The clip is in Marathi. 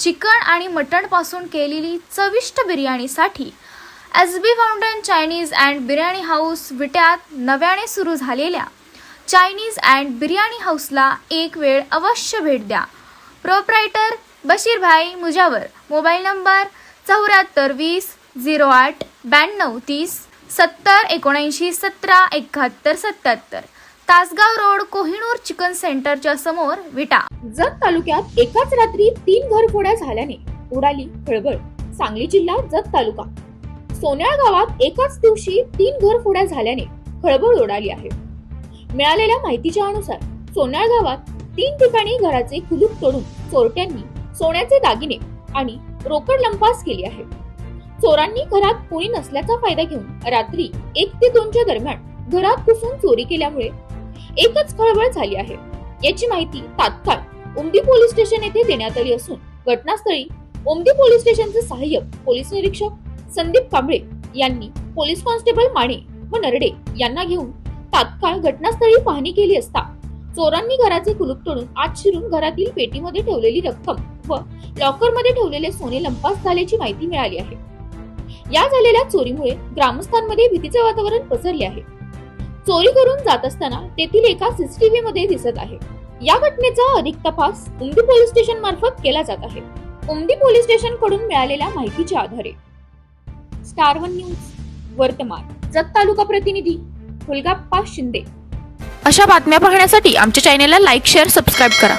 चिकन आणि मटणपासून केलेली चविष्ट बिर्याणीसाठी S B fountain Chinese and biryani house विट्यात नव्याने सुरू झालेल्या चायनीज अँड बिर्याणी हाऊसला एक वेळ अवश्य भेट द्या. Proprietor Bashirbhai Mujawar. Mobile number चौऱ्याहत्तर वीस झिरो आठ ब्याण्णव तीस सत्तर एकोणऐंशी सतरा एकाहत्तर सत्याहत्तर. तासगाव रोड कोहिनूर चिकन सेंटरच्या समोर विटा. जत तालुक्यात एकाच रात्री तीन घरफोड्या झाल्याने उडाली खळबळ. सांगली जिल्हा जत तालुका. सोन्याळ गावात एकाच दिवशी तीन घरफोड्या झाल्याने खळबळ उडाली आहे. मिळालेल्या माहितीच्या अनुसार सोन्याळ गावात तीन ठिकाणी घराचे कुलूप तोडून चोरट्यांनी सोन्याचे दागिने आणि रोकड लंपास केली आहे. चोरांनी घरात कोणी नसल्याचा फायदा घेऊन रात्री एक ते दोनच्या दरम्यान घरात घुसून चोरी केल्यामुळे एकच खळबळ झाली आहे. याची माहिती तात्काळ उमदी पोलीस स्टेशन येथे देण्यात आली असून घटनास्थळी उमदी पोलीस स्टेशनचे सहाय्यक पोलीस निरीक्षक संदीप कांबळे यांनी पोलीस कॉन्स्टेबल माने व नरडे यांना घेऊन तात्काळ घटनास्थळी पाहणी केली असता चोरांनी घराचे कुलूप तोडून आत शिरून घरातील पेटीमध्ये ठेवलेली रक्कम व लॉकरमध्ये ठेवलेले सोने लंपास झाल्याची माहिती मिळाली आहे. या झालेल्या चोरीमुळे ग्रामस्थांमध्ये भीतीचे वातावरण पसरले आहे. चोरी करून जात असताना तेथील एका सीसीटीव्ही मध्ये दिसत आहे. या घटनेचा अधिक तपास उमदी पोलीस स्टेशन मार्फत केला जात आहे. उमदी पोलीस स्टेशनकडून मिळालेल्या माहितीच्या आधारे. स्टार वन न्यूज वर्तमान. जत तालुका प्रतिनिधी फुलगाप्पा शिंदे. अशा बातम्या पाहण्यासाठी आमच्या चॅनेलला लाईक शेअर सबस्क्राईब करा.